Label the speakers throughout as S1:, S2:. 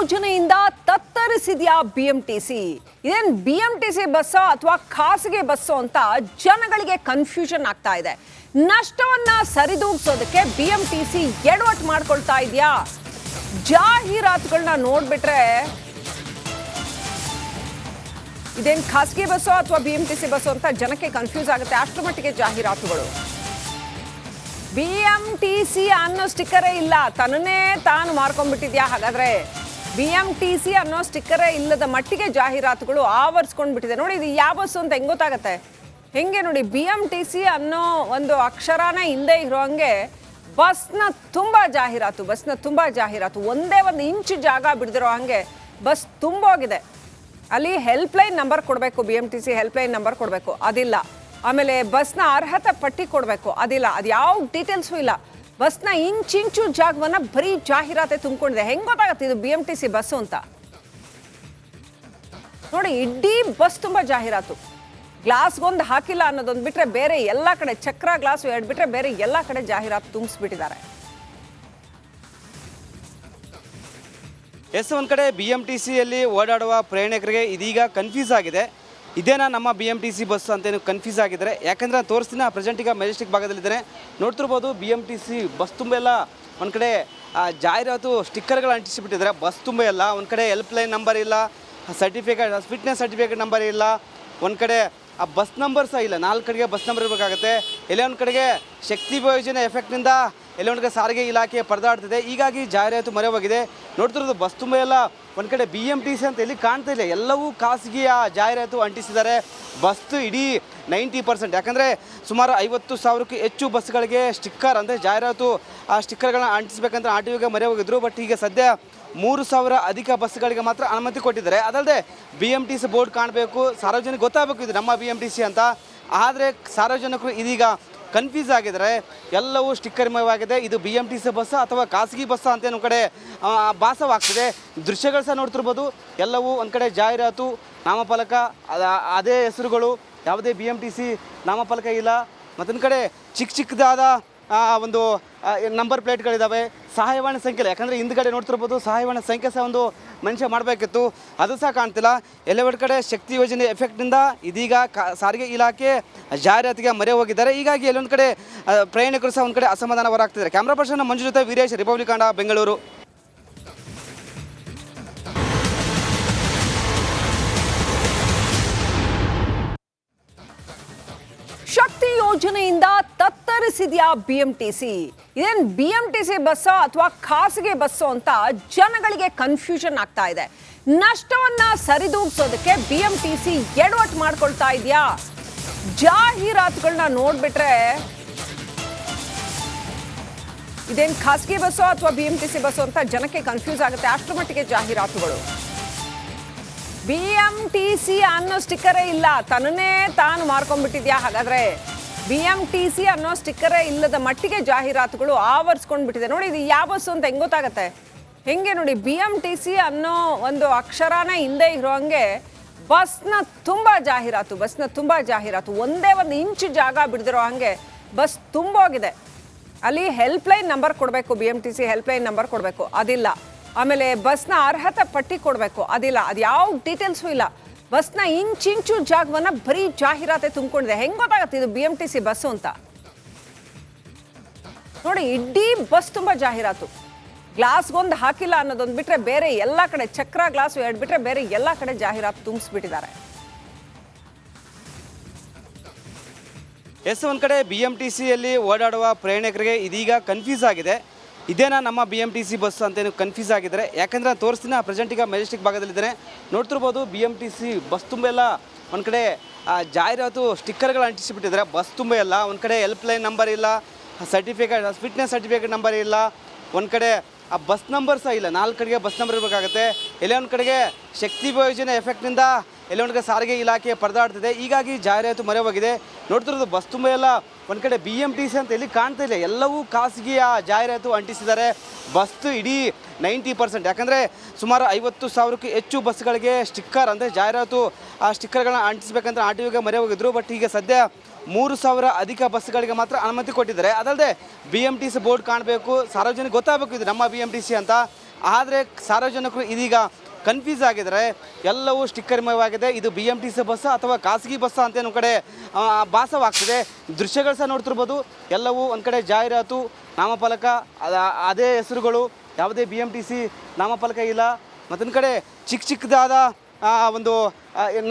S1: ಯೋಜನೆಯಿಂದ ತತ್ತರಿಸಿದ್ಯಾ B M T BMTC ಇದೇನ್ ಸಿ ಬಸ್ಸೋ ಅಥವಾ ಖಾಸಗಿ ಬಸ್ಸೋ ಅಂತ ಜನಗಳಿಗೆ ಕನ್ಫ್ಯೂಷನ್ ಆಗ್ತಾ ಇದೆ. ನಷ್ಟವನ್ನ ಸರಿದೂಗಿಸೋದಕ್ಕೆ ಸಿ ಎಡವಟ್ ಮಾಡ್ಕೊಳ್ತಾ ಇದೆಯಾ? ಜಾಹೀರಾತುಗಳನ್ನ ನೋಡ್ಬಿಟ್ರೆ ಇದೇನು ಖಾಸಗಿ ಬಸ್ಸೋ ಅಥವಾ B M T C bus ಅಂತ ಜನಕ್ಕೆ ಕನ್ಫ್ಯೂಸ್ ಆಗುತ್ತೆ. ಅಷ್ಟರ ಮಟ್ಟಿಗೆ ಜಾಹೀರಾತುಗಳು. ಬಿ ಎಂ ಟಿ ಸಿ ಅನ್ನೋ ಸ್ಟಿಕ್ಕರೇ ಇಲ್ಲ. ತನ್ನೇ ತಾನು ಮಾರ್ಕೊಂಡ್ಬಿಟ್ಟಿದ್ಯಾ ಹಾಗಾದ್ರೆ? ಬಿಎಂಟಿಸಿ ಅನ್ನೋ ಸ್ಟಿಕ್ಕರೇ ಇಲ್ಲದ ಮಟ್ಟಿಗೆ ಜಾಹೀರಾತುಗಳು ಆವರಿಸ್ಕೊಂಡ್ಬಿಟ್ಟಿದೆ ನೋಡಿ ಇದು ಯಾವ ಬಸ್ಸು ಅಂತ ಹೆಂಗ್ ಗೊತ್ತಾಗತ್ತೆ? ಹೆಂಗೆ ನೋಡಿ ಬಿ ಎಂ ಟಿ ಸಿ ಅನ್ನೋ ಒಂದು ಅಕ್ಷರನೇ ಹಿಂದೆ ಇರೋ ಹಂಗೆ ಬಸ್ನ ತುಂಬಾ ಜಾಹೀರಾತು, ಬಸ್ನ ತುಂಬಾ ಜಾಹೀರಾತು, ಒಂದೇ ಒಂದು ಇಂಚು ಜಾಗ ಬಿಡದಿರೋ ಹಂಗೆ ಬಸ್ ತುಂಬೋಗಿದೆ. ಅಲ್ಲಿ ಹೆಲ್ಪ್ ಲೈನ್ ನಂಬರ್ ಕೊಡಬೇಕು B M T C help line number ಕೊಡಬೇಕು, ಅದಿಲ್ಲ. ಆಮೇಲೆ ಬಸ್ನ ಅರ್ಹತೆ ಪಟ್ಟಿ ಕೊಡಬೇಕು, ಅದಿಲ್ಲ. ಅದು ಯಾವ ಡೀಟೇಲ್ಸು ಇಲ್ಲ. ಬಸ್ನ ಇಂಚಿಂಚು ಜಾಗವನ್ನ ಬರೀ ಜಾಹೀರಾತೆ ತುಂಬಿಕೊಂಡಿದೆ. ಹೆಂಗ್ ಗೊತ್ತಾಗತ್ತೆ ಇದು B M T C bus ಅಂತ? ನೋಡಿ, ಇಡೀ ಬಸ್ ತುಂಬಾ ಜಾಹೀರಾತು. ಗ್ಲಾಸ್ಗೊಂದು ಹಾಕಿಲ್ಲ ಅನ್ನೋದೊಂದು ಬಿಟ್ರೆ ಬೇರೆ ಎಲ್ಲ ಕಡೆ, ಚಕ್ರ ಗ್ಲಾಸ್ ಎರಡು ಬಿಟ್ರೆ ಬೇರೆ ಎಲ್ಲ ಕಡೆ ಜಾಹೀರಾತು ತುಂಬಿಸ್ಬಿಟ್ಟಿದ್ದಾರೆ.
S2: ಎಸ್, ಒಂದು ಕಡೆ ಬಿ ಎಂ ಟಿ ಸಿಯಲ್ಲಿ ಓಡಾಡುವ ಪ್ರಯಾಣಿಕರಿಗೆ ಇದೀಗ ಕನ್ಫ್ಯೂಸ್ ಆಗಿದೆ. ಇದೇನಾ ನಮ್ಮ B M T C bus ಅಂತೇನು ಕನ್ಫ್ಯೂಸ್ ಆಗಿದ್ದಾರೆ. ಯಾಕಂದ್ರೆ ತೋರಿಸ್ತೀನಿ ಪ್ರೆಸೆಂಟ್ ಈಗ ಮೆಜೆಸ್ಟಿಕ್ ಭಾಗದಲ್ಲಿದ್ದೇನೆ. ನೋಡ್ತಿರ್ಬೋದು B M T C bus ತುಂಬ ಎಲ್ಲ ಒಂದು ಕಡೆ ಆ, ಜಾಹೀರಾತು ಸ್ಟಿಕ್ಕರ್ಗಳು ಅಂಟಿಸಿಬಿಟ್ಟಿದ್ದಾರೆ. ಬಸ್ ತುಂಬ ಎಲ್ಲ ಒಂದು ಕಡೆ ಹೆಲ್ಪ್ ಲೈನ್ ನಂಬರ್ ಇಲ್ಲ ಸರ್ಟಿಫಿಕೇಟ್ ಫಿಟ್ನೆಸ್ ಸರ್ಟಿಫಿಕೇಟ್ ನಂಬರ್ ಇಲ್ಲ ಒಂದು ಕಡೆ ಆ ಬಸ್ ನಂಬರ್ ಸಹ ಇಲ್ಲ. ನಾಲ್ಕು ಕಡೆಗೆ ಬಸ್ ನಂಬರ್ ಇರಬೇಕಾಗುತ್ತೆ. ಎಲ್ಲೇ ಒಂದು ಕಡೆಗೆ ಶಕ್ತಿ ಯೋಜನೆ ಎಫೆಕ್ಟ್ನಿಂದ ಎಲ್ಲೇ ಒಂದು ಕಡೆ ಸಾರಿಗೆ ಇಲಾಖೆ ಪರದಾಡ್ತಿದೆ. ಹೀಗಾಗಿ ಜಾಹೀರಾತು ಮರೆ ಹೋಗಿದೆ. ನೋಡ್ತಿರೋದು ಬಸ್ ತುಂಬ ಎಲ್ಲ ಒಂದು ಕಡೆ ಬಿ ಎಂ ಟಿ ಸಿ ಅಂತ ಎಲ್ಲಿ ಕಾಣ್ತಾ ಇಲ್ಲ. ಎಲ್ಲವೂ ಖಾಸಗಿಯ ಜಾಹೀರಾತು ಅಂಟಿಸಿದ್ದಾರೆ. ಬಸ್ ಇಡೀ ನೈಂಟಿ ಪರ್ಸೆಂಟ್. ಯಾಕಂದರೆ ಸುಮಾರು ಐವತ್ತು ಸಾವಿರಕ್ಕೂ ಹೆಚ್ಚು ಬಸ್ಗಳಿಗೆ ಸ್ಟಿಕ್ಕರ್ ಅಂದರೆ ಜಾಹೀರಾತು, ಆ ಸ್ಟಿಕ್ಕರ್ಗಳನ್ನ ಅಂಟಿಸಬೇಕಂದ್ರೆ ಆರ್ ಟಿ ಮೊರೆ ಹೋಗಿದ್ರು ಬಟ್ ಈಗ ಸದ್ಯ ಮೂರು ಸಾವಿರ ಅಧಿಕ ಬಸ್ಗಳಿಗೆ ಮಾತ್ರ ಅನುಮತಿ ಕೊಟ್ಟಿದ್ದಾರೆ. ಅದಲ್ಲದೆ B M T C board ಕಾಣಬೇಕು. ಸಾರ್ವಜನಿಕ ಗೊತ್ತಾಗಬೇಕು ಇದು ನಮ್ಮ ಬಿ ಎಂ ಟಿ ಸಿ ಅಂತ. ಆದರೆ ಸಾರ್ವಜನಿಕರು ಇದೀಗ ಕನ್ಫ್ಯೂಸ್ ಆಗಿದ್ದಾರೆ. ಎಲ್ಲವೂ ಸ್ಟಿಕ್ಕರ್ಮಯವಾಗಿದೆ. ಇದು B M T C bus ಅಥವಾ ಖಾಸಗಿ ಬಸ್ ಅಂತ ನಮ್ಮ ಕಡೆ ಭಾಸವಾಗ್ತಿದೆ. ದೃಶ್ಯಗಳು ಸಹ ನೋಡ್ತಿರ್ಬೋದು. ಎಲ್ಲವೂ ಒಂದು ಕಡೆ ಜಾಹೀರಾತು, ನಾಮಫಲಕ ಅದೇ ಹೆಸರುಗಳು. ಯಾವುದೇ ಬಿ ಎಂ ಟಿ ಸಿ ನಾಮಫಲಕ ಇಲ್ಲ. ಮತ್ತೊಂದು ಕಡೆ ಚಿಕ್ಕ ಚಿಕ್ಕದಾದ ಒಂದು ನಂಬರ್ ಪ್ಲೇಟ್ಗಳಿದ್ದಾವೆ ಸಹಾಯವಾಣಿ ಸಂಖ್ಯೆ ಯಾಕಂದರೆ ಹಿಂದ್ಗಡೆ ನೋಡ್ತಿರ್ಬೋದು ಸಹಾಯವಾಣಿ ಸಂಖ್ಯೆ ಸಹ ಒಂದು ಮನುಷ್ಯ ಮಾಡಬೇಕಿತ್ತು. ಅದು ಸಹ ಕಾಣ್ತಿಲ್ಲ. ಎಲ್ಲ ಕಡೆ ಶಕ್ತಿ ಯೋಜನೆ ಎಫೆಕ್ಟ್ನಿಂದ ಇದೀಗ ಸಾರಿಗೆ ಇಲಾಖೆ ಜಾಹೀರಾತಿಗೆ ಮರೆ ಹೋಗಿದ್ದಾರೆ. ಹೀಗಾಗಿ ಎಲ್ಲೊಂದು ಕಡೆ ಪ್ರಯಾಣಿಕರು ಸಹ ಒಂದು ಕಡೆ ಅಸಮಾಧಾನ ಹೊರಾಗ್ತಿದ್ದಾರೆ ಕ್ಯಾಮ್ರಾ ಪರ್ಸನ್ ಮಂಜು ಜೊತೆ ವೀರೇಶ್, ರಿಪಬ್ಲಿಕ್ ಬೆಂಗಳೂರು.
S1: ಶಕ್ತಿ ಯೋಜನೆಯಿಂದ ತತ್ತರಿಸಿದ್ಯಾ ಎಂ ಟಿ ಸಿ ಬಸ್ಸೋ ಅಥವಾ ಖಾಸಗಿ ಬಸ್ಸೋ ಅಂತ ಜನಗಳಿಗೆ ಕನ್ಫ್ಯೂಷನ್ ಆಗ್ತಾ ಇದೆ. ನಷ್ಟವನ್ನ ಸರಿದೂಗಿಸೋದಕ್ಕೆ ಸಿ ಎಡವಟ್ ಮಾಡ್ಕೊಳ್ತಾ ಇದೆಯಾ? ಜಾಹೀರಾತುಗಳನ್ನ ನೋಡ್ಬಿಟ್ರೆ ಇದೇನು ಖಾಸಗಿ ಬಸ್ಸೋ ಅಥವಾ ಬಿ ಎಂ ಟಿ ಸಿ ಬಸ್ಸೋ ಅಂತ ಜನಕ್ಕೆ ಕನ್ಫ್ಯೂಸ್ ಆಗುತ್ತೆ. ಅಷ್ಟರ ಮಟ್ಟಿಗೆ ಜಾಹೀರಾತುಗಳು. ಬಿಎಂಟಿಸಿ ಅನ್ನೋ ಸ್ಟಿಕ್ಕರೇ ಇಲ್ಲ. ತನ್ನೇ ತಾನು ಮಾರ್ಕೊಂಡ್ಬಿಟ್ಟಿದ್ಯಾ? ಹಾಗಾದ್ರೆ ಸಿ ಅನ್ನೋ ಸ್ಟಿಕ್ಕರೇ ಇಲ್ಲದ ಮಟ್ಟಿಗೆ ಜಾಹೀರಾತುಗಳು ಆವರಿಸ್ಕೊಂಡ್ಬಿಟ್ಟಿದೆ. ನೋಡಿ, ಇದು ಯಾವ ಬಸ್ಸು ಅಂತ ಹೆಂಗೆ ಗೊತ್ತಾಗತ್ತೆ? ಹೆಂಗೆ ನೋಡಿ, ಬಿ ಎಂ ಟಿ ಸಿ ಅನ್ನೋ ಒಂದು ಅಕ್ಷರನೇ ಹಿಂದೆ ಇರೋ ಹಂಗೆ ಬಸ್ನ ತುಂಬ ಜಾಹೀರಾತು, ಬಸ್ನ ತುಂಬ ಜಾಹೀರಾತು, ಒಂದೇ ಒಂದು ಇಂಚು ಜಾಗ ಬಿಡದಿರೋ ಹಂಗೆ ಬಸ್ ತುಂಬೋಗಿದೆ. ಅಲ್ಲಿ ಹೆಲ್ಪ್ಲೈನ್ ನಂಬರ್ ಕೊಡಬೇಕು, B M T C helpline number ಕೊಡಬೇಕು. ಅದಿಲ್ಲ. ಆಮೇಲೆ ಬಸ್ನ ಅರ್ಹತೆ ಪಟ್ಟಿ ಕೊಡಬೇಕು. ಅದಿಲ್ಲ, ಅದು ಯಾವ ಡೀಟೇಲ್ಸು ಇಲ್ಲ. ಬಸ್ನ ಇಂಚಿಂಚು ಜಾಗವನ್ನ ಬರೀ ಜಾಹೀರಾತೆ ತುಂಬಿಕೊಂಡಿದೆ. ಹೆಂಗ್ ಗೊತ್ತಾಗತ್ತೆ ಇದು B M T C bus ಅಂತ? ನೋಡಿ, ಇಡೀ ಬಸ್ ತುಂಬಾ ಜಾಹೀರಾತು. ಗ್ಲಾಸ್ಗೊಂದು ಹಾಕಿಲ್ಲ ಅನ್ನೋದೊಂದು ಬಿಟ್ರೆ ಬೇರೆ ಎಲ್ಲ ಕಡೆ, ಚಕ್ರ ಗ್ಲಾಸ್ ಎರಡು ಬಿಟ್ರೆ ಬೇರೆ ಎಲ್ಲ ಕಡೆ ಜಾಹೀರಾತು ತುಂಬಿಸ್ಬಿಟ್ಟಿದ್ದಾರೆ.
S2: ಎಸ್, ಒಂದು ಕಡೆ ಬಿ ಎಂ ಟಿ ಸಿಯಲ್ಲಿ ಓಡಾಡುವ ಪ್ರಯಾಣಿಕರಿಗೆ ಇದೀಗ ಕನ್ಫ್ಯೂಸ್ ಆಗಿದೆ. ಇದೇನಾ ನಮ್ಮ B M T C bus ಅಂತೇನು ಕನ್ಫ್ಯೂಸ್ ಆಗಿದ್ದಾರೆ. ಯಾಕಂದ್ರೆ ನಾನು ತೋರಿಸ್ತೀನಿ ಪ್ರೆಸೆಂಟ್ ಈಗ ಮೆಜೆಸ್ಟಿಕ್ ಭಾಗದಲ್ಲಿದ್ದೇನೆ. ನೋಡ್ತಿರ್ಬೋದು B M T C bus ತುಂಬ ಎಲ್ಲ ಒಂದು ಕಡೆ ಆ, ಜಾಹೀರಾತು ಸ್ಟಿಕ್ಕರ್ಗಳು ಅಂಟಿಸಿಬಿಟ್ಟಿದ್ದಾರೆ. ಬಸ್ ತುಂಬ ಎಲ್ಲ ಒಂದು ಕಡೆ ಹೆಲ್ಪ್ ಲೈನ್ ನಂಬರ್ ಇಲ್ಲ ಸರ್ಟಿಫಿಕೇಟ್ ಫಿಟ್ನೆಸ್ ಸರ್ಟಿಫಿಕೇಟ್ ನಂಬರ್ ಇಲ್ಲ. ಒಂದು ಕಡೆ ಆ ಬಸ್ ನಂಬರ್ ಸಹ ಇಲ್ಲ. ನಾಲ್ಕು ಕಡೆಗೆ ಬಸ್ ನಂಬರ್ ಇರಬೇಕಾಗುತ್ತೆ. ಎಲ್ಲೇ ಒಂದು ಕಡೆಗೆ ಶಕ್ತಿ ಯೋಜನೆ ಎಫೆಕ್ಟ್ನಿಂದ ಎಲ್ಲೇ ಒಂದು ಕಡೆ ಸಾರಿಗೆ ಇಲಾಖೆ ಪರದಾಡ್ತಿದೆ. ಹೀಗಾಗಿ ಜಾಹೀರಾತು ಮೊರೆ ಹೋಗಿದೆ. ನೋಡ್ತಿರೋದು ಬಸ್ ತುಂಬ ಎಲ್ಲ ಒಂದು ಕಡೆ ಬಿ ಎಂ ಟಿ ಸಿ ಅಂತ ಎಲ್ಲಿ ಕಾಣ್ತಾ ಇಲ್ಲ. ಎಲ್ಲವೂ ಖಾಸಗಿಯ ಜಾಹೀರಾತು ಅಂಟಿಸಿದ್ದಾರೆ. ಬಸ್ ಇಡೀ ನೈಂಟಿ ಪರ್ಸೆಂಟ್. ಯಾಕಂದರೆ ಸುಮಾರು ಐವತ್ತು ಸಾವಿರಕ್ಕೂ ಹೆಚ್ಚು ಬಸ್ಗಳಿಗೆ ಸ್ಟಿಕ್ಕರ್ ಅಂದರೆ ಜಾಹೀರಾತು ಆ ಸ್ಟಿಕ್ಕರ್ಗಳನ್ನ ಅಂಟಿಸ್ಬೇಕಂತ ಆರ್ ಟಿ ಮೊರೆ ಹೋಗಿದ್ರು. ಬಟ್ ಈಗ ಸದ್ಯ ಮೂರು ಸಾವಿರ ಅಧಿಕ ಬಸ್ಗಳಿಗೆ ಮಾತ್ರ ಅನುಮತಿ ಕೊಟ್ಟಿದ್ದಾರೆ. ಅದಲ್ಲದೆ B M T C board ಕಾಣಬೇಕು. ಸಾರ್ವಜನಿಕ ಗೊತ್ತಾಗಬೇಕು ಇದು ನಮ್ಮ ಬಿ ಎಂ ಟಿ ಸಿ ಅಂತ. ಆದರೆ ಸಾರ್ವಜನಿಕರು ಇದೀಗ ಕನ್ಫ್ಯೂಸ್ ಆಗಿದರೆ ಎಲ್ಲವೂ ಸ್ಟಿಕ್ಕರ್ಮಯವಾಗಿದೆ. ಇದು B M T C bus ಅಥವಾ ಖಾಸಗಿ ಬಸ್ ಅಂತ ಒಂದು ಕಡೆ ಭಾಸವಾಗ್ತಿದೆ. ದೃಶ್ಯಗಳು ಸಹ ನೋಡ್ತಿರ್ಬೋದು. ಎಲ್ಲವೂ ಒಂದು ಕಡೆ ಜಾಹೀರಾತು, ನಾಮಫಲಕ, ಅದ- ಹೆಸರುಗಳು. ಯಾವುದೇ ಬಿ ಎಂ ಟಿ ಸಿ ನಾಮಫಲಕ ಇಲ್ಲ. ಮತ್ತೊಂದು ಕಡೆ ಚಿಕ್ಕ ಚಿಕ್ಕದಾದ ಒಂದು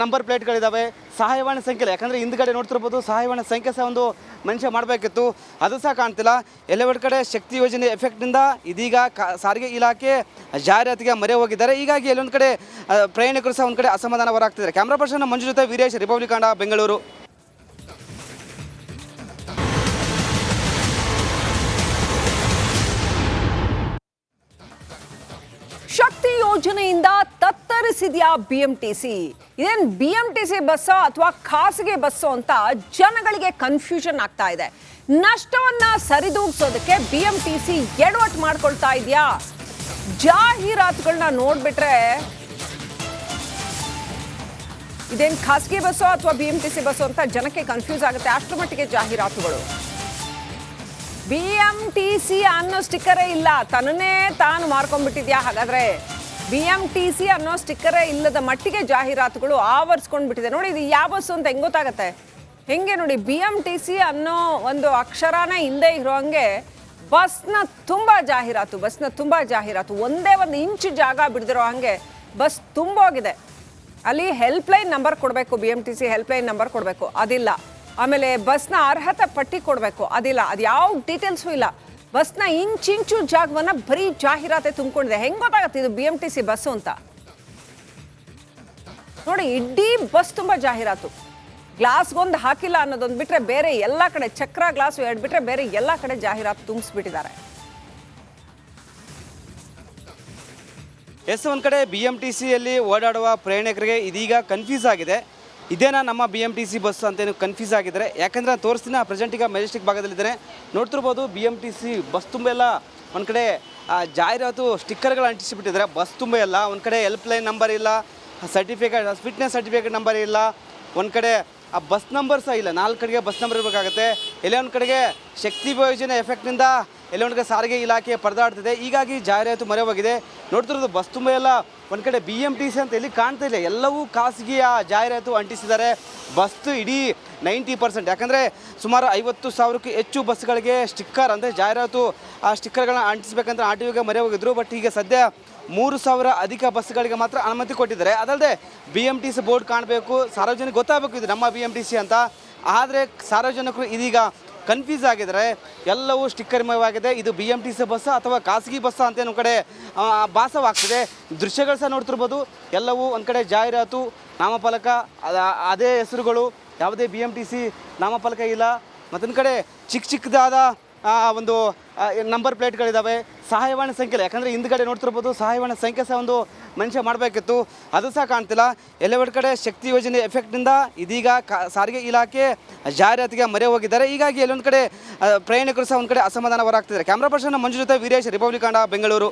S2: ನಂಬರ್ ಪ್ಲೇಟ್ಗಳಿದ್ದಾವೆ ಸಹಾಯವಾಣಿ ಸಂಖ್ಯೆ ಯಾಕಂದರೆ ಹಿಂದ್ಗಡೆ ನೋಡ್ತಿರ್ಬೋದು, ಸಹಾಯವಾಣಿ ಸಂಖ್ಯೆ ಸಹ ಒಂದು ಮನುಷ್ಯ ಮಾಡಬೇಕಿತ್ತು. ಅದು ಸಹ ಕಾಣ್ತಿಲ್ಲ. ಎಲ್ಲೆಡೆ ಕಡೆ ಶಕ್ತಿ ಯೋಜನೆ ಎಫೆಕ್ಟ್ನಿಂದ ಇದೀಗ ಸಾರಿಗೆ ಇಲಾಖೆ ಜಾಹೀರಾತಿಗೆ ಮರೆ ಹೋಗಿದ್ದಾರೆ. ಹೀಗಾಗಿ ಎಲ್ಲೊಂದು ಕಡೆ ಪ್ರಯಾಣಿಕರು ಸಹ ಒಂದು ಕಡೆ ಅಸಮಾಧಾನ ಹೊರಾಗ್ತಿದ್ದಾರೆ. ಕ್ಯಾಮ್ರಾ ಪರ್ಸನ್ ಮಂಜು ಜೊತೆ ವೀರೇಶ್ ರಿಪಬ್ಲಿಕ್ ಬೆಂಗಳೂರು
S1: ಯೋಜನೆಯಿಂದ ತತ್ತರಿಸಿದ್ಯಾ ಎಂ ಟಿ ಸಿ ಬಸ್ಸೋ ಅಥವಾ ಖಾಸಗಿ ಬಸ್ಸೋ ಅಂತ ಜನಗಳಿಗೆ ಕನ್ಫ್ಯೂಷನ್ ಆಗ್ತಾ ಇದೆ. ನಷ್ಟವನ್ನ ಸರಿದೂಗಿಸೋದಕ್ಕೆ ಸಿ ಎಡವಟ್ಟು ಮಾಡ್ಕೊಳ್ತಾ ಇದೆಯಾ? ಜಾಹೀರಾತುಗಳನ್ನ ನೋಡ್ಬಿಟ್ರೆ ಇದೇನು ಖಾಸಗಿ ಬಸ್ಸೋ ಅಥವಾ ಸಿ ಬಸ್ಸೋ ಅಂತ ಜನಕ್ಕೆ ಕನ್ಫ್ಯೂಸ್ ಆಗುತ್ತೆ. ಅಷ್ಟರ ಮಟ್ಟಿಗೆ ಜಾಹೀರಾತುಗಳು. ಬಿ ಎಂ ಟಿ ಸಿ ಅನ್ನೋ ಸ್ಟಿಕ್ಕರೇ ಇಲ್ಲ. ತನ್ನೇ ತಾನು ಮಾರ್ಕೊಂಡ್ಬಿಟ್ಟಿದ್ಯಾ ಹಾಗಾದ್ರೆ? ಬಿ ಎಂ ಟಿ ಸಿ ಅನ್ನೋ ಸ್ಟಿಕ್ಕರೇ ಇಲ್ಲದ ಮಟ್ಟಿಗೆ ಜಾಹೀರಾತುಗಳು ಆವರಿಸ್ಕೊಂಡ್ಬಿಟ್ಟಿದೆ. ನೋಡಿ ಇದು ಯಾವ ಬಸ್ಸು ಅಂತ ಹೆಂಗ್ ಗೊತ್ತಾಗತ್ತೆ? ಹೆಂಗೆ ನೋಡಿ ಬಿ ಎಂ ಟಿ ಸಿ ಅನ್ನೋ ಒಂದು ಅಕ್ಷರನೇ ಹಿಂದೆ ಇರೋ ಹಂಗೆ ಬಸ್ನ ತುಂಬ ಜಾಹೀರಾತು, ಬಸ್ನ ತುಂಬ ಜಾಹೀರಾತು, ಒಂದೇ ಒಂದು ಇಂಚು ಜಾಗ ಬಿಡದಿರೋ ಹಾಗೆ ಬಸ್ ತುಂಬೋಗಿದೆ. ಅಲ್ಲಿ ಹೆಲ್ಪ್ಲೈನ್ ನಂಬರ್ ಕೊಡಬೇಕು B M T C helpline number ಕೊಡಬೇಕು, ಅದಿಲ್ಲ. ಆಮೇಲೆ ಬಸ್ನ ಅರ್ಹತೆ ಪಟ್ಟಿ ಕೊಡಬೇಕು, ಅದಿಲ್ಲ. ಅದು ಯಾವ ಡೀಟೇಲ್ಸು ಇಲ್ಲ. ಬಸ್ನ ಇಂಚಿಂಚು ಜಾಗವನ್ನು ಬರೀ ಜಾಹೀರಾತೆ ತುಂಬಿಕೊಂಡಿದೆ. ಹೆಂಗ್ ಗೊತ್ತಾಗತ್ತೆ ಇದು B M T C bus ಅಂತ? ನೋಡಿ, ಇಡೀ ಬಸ್ ತುಂಬ ಜಾಹೀರಾತು. ಗ್ಲಾಸ್ಗೊಂದು ಹಾಕಿಲ್ಲ ಅನ್ನೋದೊಂದು ಬಿಟ್ಟರೆ ಬೇರೆ ಎಲ್ಲ ಕಡೆ, ಚಕ್ರ ಗ್ಲಾಸ್ ಎರಡು ಬಿಟ್ಟರೆ ಬೇರೆ ಎಲ್ಲ ಕಡೆ ಜಾಹೀರಾತು ತುಂಬಿಸ್ಬಿಟ್ಟಿದ್ದಾರೆ.
S2: ಎಸ್ ಒಂದು ಕಡೆ ಬಿ ಎಂ ಟಿ ಸಿಯಲ್ಲಿ ಓಡಾಡುವ ಪ್ರಯಾಣಿಕರಿಗೆ ಇದೀಗ ಕನ್ಫ್ಯೂಸ್ ಆಗಿದೆ. ಇದೇನಾ ನಮ್ಮ B M T C bus ಅಂತೇನು ಕನ್ಫ್ಯೂಸ್ ಆಗಿದ್ದಾರೆ. ಯಾಕಂದ್ರೆ ನಾನು ತೋರಿಸ್ತೀನಿ, ಆ ಪ್ರೆಸೆಂಟ್ ಈಗ ಮೆಜೆಸ್ಟಿಕ್ ಭಾಗದಲ್ಲಿದ್ದಾರೆ ನೋಡ್ತಿರ್ಬೋದು B M T C bus ತುಂಬ ಎಲ್ಲ ಒಂದು ಕಡೆ ಜಾಹೀರಾತು ಸ್ಟಿಕ್ಕರ್ಗಳು ಅಂಟಿಸಿಬಿಟ್ಟಿದ್ದಾರೆ. ಬಸ್ ತುಂಬ ಇಲ್ಲ ಒಂದು ಕಡೆ ಹೆಲ್ಪ್ಲೈನ್ ನಂಬರ್ ಇಲ್ಲ ಸರ್ಟಿಫಿಕೇಟ್ ಫಿಟ್ನೆಸ್ ಸರ್ಟಿಫಿಕೇಟ್ ನಂಬರ್ ಇಲ್ಲ. ಒಂದು ಕಡೆ, ಆ ಬಸ್ ನಂಬರ್ ಸಹ ಇಲ್ಲ. ನಾಲ್ಕು ಕಡೆಗೆ ಬಸ್ ನಂಬರ್ ಇರಬೇಕಾಗುತ್ತೆ. ಎಲ್ಲೇ ಒಂದು ಕಡೆಗೆ ಶಕ್ತಿ ಯೋಜನೆ ಎಫೆಕ್ಟ್ನಿಂದ ಎಲ್ಲೇ ಸಾರಿಗೆ ಇಲಾಖೆ ಪರದಾಡ್ತಿದೆ. ಹೀಗಾಗಿ ಜಾಹೀರಾತು ಮೊರೆ ಹೋಗಿದೆ ನೋಡ್ತಿರೋದು ಬಸ್ ತುಂಬ ಎಲ್ಲ ಒಂದು ಕಡೆ ಬಿ ಎಂ ಟಿ ಸಿ ಅಂತ ಎಲ್ಲಿ ಕಾಣ್ತಾ ಇಲ್ಲ. ಎಲ್ಲವೂ ಖಾಸಗಿಯ ಜಾಹೀರಾತು ಅಂಟಿಸಿದ್ದಾರೆ. ಬಸ್ ಇಡೀ ನೈಂಟಿ ಪರ್ಸೆಂಟ್. ಯಾಕಂದರೆ ಸುಮಾರು ಐವತ್ತು ಸಾವಿರಕ್ಕೂ ಹೆಚ್ಚು ಬಸ್ಗಳಿಗೆ ಸ್ಟಿಕ್ಕರ್ ಅಂದರೆ ಜಾಹೀರಾತು ಆ ಸ್ಟಿಕ್ಕರ್ಗಳನ್ನ ಅಂಟಿಸ್ಬೇಕಂತ ಆರ್ ಟಿ ಒಗೆ ಮರೆ ಹೋಗಿದ್ರು ಬಟ್ ಈಗ ಸದ್ಯ ಮೂರು ಸಾವಿರ ಅಧಿಕ ಬಸ್ಗಳಿಗೆ ಮಾತ್ರ ಅನುಮತಿ ಕೊಟ್ಟಿದ್ದಾರೆ. ಅದಲ್ಲದೆ B M T C board ಕಾಣಬೇಕು. ಸಾರ್ವಜನಿಕ ಗೊತ್ತಾಗಬೇಕು ಇದು ನಮ್ಮ ಬಿ ಎಂ ಟಿ ಸಿ ಅಂತ. ಆದರೆ ಸಾರ್ವಜನಿಕರು ಇದೀಗ ಕನ್ಫ್ಯೂಸ್ ಆಗಿದ್ದಾರೆ ಎಲ್ಲವೂ ಸ್ಟಿಕ್ಕರ್ಮಯವಾಗಿದೆ. ಇದು B M T C bus ಅಥವಾ ಖಾಸಗಿ ಬಸ್ ಅಂತ ಒಂದು ಕಡೆ ಭಾಸವಾಗ್ತಿದೆ. ದೃಶ್ಯಗಳು ಸಹ ನೋಡ್ತಿರ್ಬೋದು. ಎಲ್ಲವೂ ಒಂದು ಕಡೆ ಜಾಹೀರಾತು, ನಾಮಫಲಕ, ಅದ- ಅದೇ ಹೆಸರುಗಳು, ಯಾವುದೇ ಬಿ ಎಂ ಟಿ ಸಿ ನಾಮಫಲಕ ಇಲ್ಲ. ಮತ್ತೊಂದು ಕಡೆ ಚಿಕ್ಕ ಚಿಕ್ಕದಾದ ಒಂದು ನಂಬರ್ ಪ್ಲೇಟ್ಗಳಿದ್ದಾವೆ ಸಹಾಯವಾಣಿ ಸಂಖ್ಯೆ ಯಾಕಂದರೆ ಹಿಂದ್ಗಡೆ ನೋಡ್ತಿರ್ಬೋದು ಸಹಾಯವಾಣಿ ಸಂಖ್ಯೆ ಸಹ ಒಂದು ಮನುಷ್ಯ ಮಾಡಬೇಕಿತ್ತು. ಅದು ಸಹ ಕಾಣ್ತಿಲ್ಲ. ಎಲ್ಲೆವಡೆ ಕಡೆ ಶಕ್ತಿ ಯೋಜನೆ ಎಫೆಕ್ಟ್ನಿಂದ ಇದೀಗ ಸಾರಿಗೆ ಇಲಾಖೆ ಜಾಹೀರಾತಿಗೆ ಮರೆ ಹೋಗಿದ್ದಾರೆ. ಹೀಗಾಗಿ ಎಲ್ಲೊಂದು ಕಡೆ ಪ್ರಯಾಣಿಕರು ಸಹ ಒಂದು ಕಡೆ ಅಸಮಾಧಾನ ಹೊರಾಗ್ತಿದ್ದಾರೆ ಕ್ಯಾಮ್ರಾ ಪರ್ಸನ್ ಮಂಜು ಜೊತೆ ವೀರೇಶ್ ರಿಪಬ್ಲಿಕ್ ಬೆಂಗಳೂರು